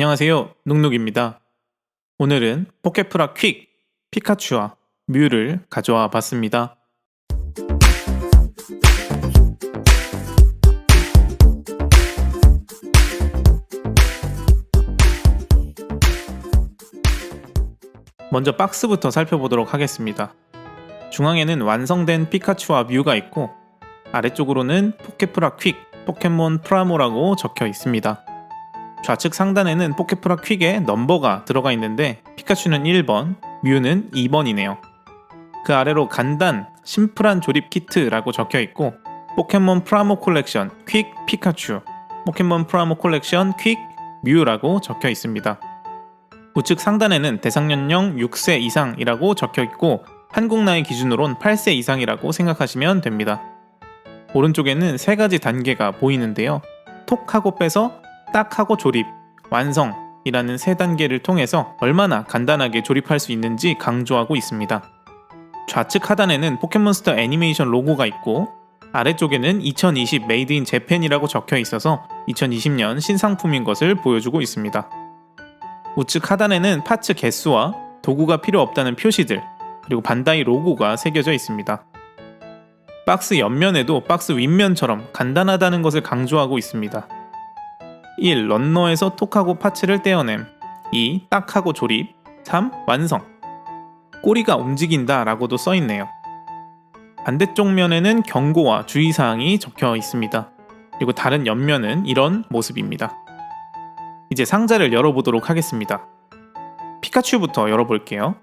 안녕하세요. 눅눅입니다. 오늘은 포켓프라 퀵, 피카츄와 뮤를 가져와 봤습니다. 먼저 박스부터 살펴보도록 하겠습니다. 중앙에는 완성된 피카츄와 뮤가 있고 아래쪽으로는 포켓프라 퀵, 포켓몬 프라모라고 적혀 있습니다. 좌측 상단에는 포켓프라 퀵의 넘버가 들어가 있는데 피카츄는 1번, 뮤는 2번이네요. 그 아래로 간단, 심플한 조립 키트라고 적혀 있고 포켓몬 프라모 콜렉션 퀵 피카츄, 포켓몬 프라모 콜렉션 퀵 뮤라고 적혀 있습니다. 우측 상단에는 대상 연령 6세 이상이라고 적혀 있고 한국 나이 기준으론 8세 이상이라고 생각하시면 됩니다. 오른쪽에는 세 가지 단계가 보이는데요. 톡 하고 빼서 딱 하고 조립, 완성이라는 세 단계를 통해서 얼마나 간단하게 조립할 수 있는지 강조하고 있습니다. 좌측 하단에는 포켓몬스터 애니메이션 로고가 있고 아래쪽에는 2020 메이드 인 재팬이라고 적혀 있어서 2020년 신상품인 것을 보여주고 있습니다. 우측 하단에는 파츠 개수와 도구가 필요 없다는 표시들, 그리고 반다이 로고가 새겨져 있습니다. 박스 옆면에도 박스 윗면처럼 간단하다는 것을 강조하고 있습니다. 1. 런너에서 톡하고 파츠를 떼어냄 2. 딱하고 조립 3. 완성 꼬리가 움직인다 라고도 써있네요. 반대쪽 면에는 경고와 주의사항이 적혀 있습니다. 그리고 다른 옆면은 이런 모습입니다. 이제 상자를 열어보도록 하겠습니다. 피카츄부터 열어볼게요.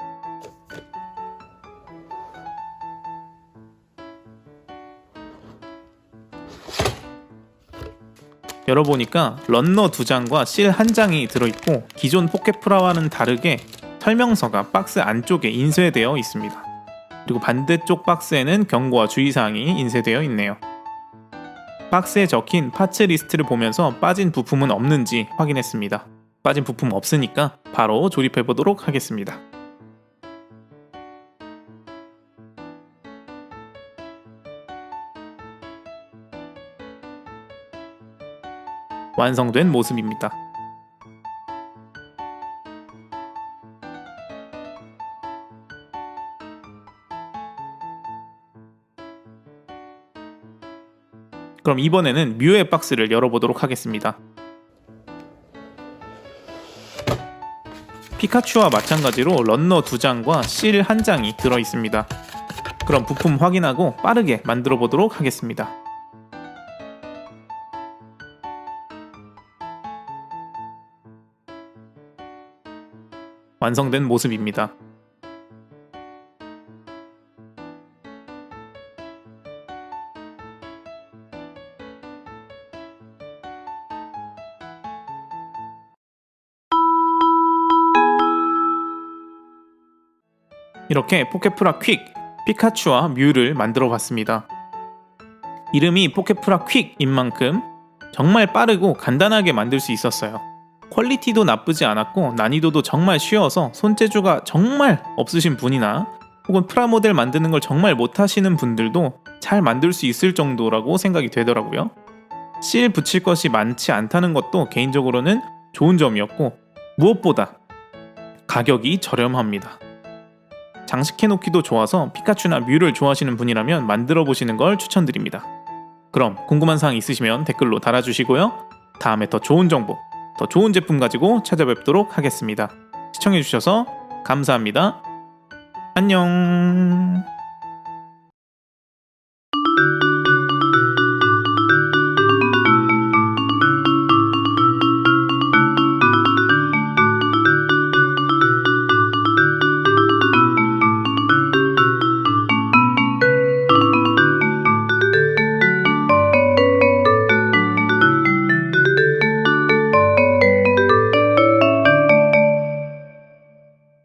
열어보니까 런너 두 장과 실 한 장이 들어있고 기존 포켓프라와는 다르게 설명서가 박스 안쪽에 인쇄되어 있습니다. 그리고 반대쪽 박스에는 경고와 주의사항이 인쇄되어 있네요. 박스에 적힌 파츠 리스트를 보면서 빠진 부품은 없는지 확인했습니다. 빠진 부품 없으니까 바로 조립해 보도록 하겠습니다. 완성된 모습입니다. 그럼 이번에는 뮤의 박스를 열어보도록 하겠습니다. 피카츄와 마찬가지로 런너 두 장과 실한 장이 들어 있습니다. 그럼 부품 확인하고 빠르게 만들어 보도록 하겠습니다. 완성된 모습입니다. 이렇게 포켓프라 퀵, 피카츄와 뮤를 만들어 봤습니다. 이름이 포켓프라 퀵인 만큼 정말 빠르고 간단하게 만들 수 있었어요. 퀄리티도 나쁘지 않았고 난이도도 정말 쉬워서 손재주가 정말 없으신 분이나 혹은 프라모델 만드는 걸 정말 못하시는 분들도 잘 만들 수 있을 정도라고 생각이 되더라고요. 실 붙일 것이 많지 않다는 것도 개인적으로는 좋은 점이었고 무엇보다 가격이 저렴합니다. 장식해놓기도 좋아서 피카츄나 뮤를 좋아하시는 분이라면 만들어 보시는 걸 추천드립니다. 그럼 궁금한 사항 있으시면 댓글로 달아주시고요. 다음에 더 좋은 정보, 더 좋은 제품 가지고 찾아뵙도록 하겠습니다. 시청해주셔서 감사합니다. 안녕.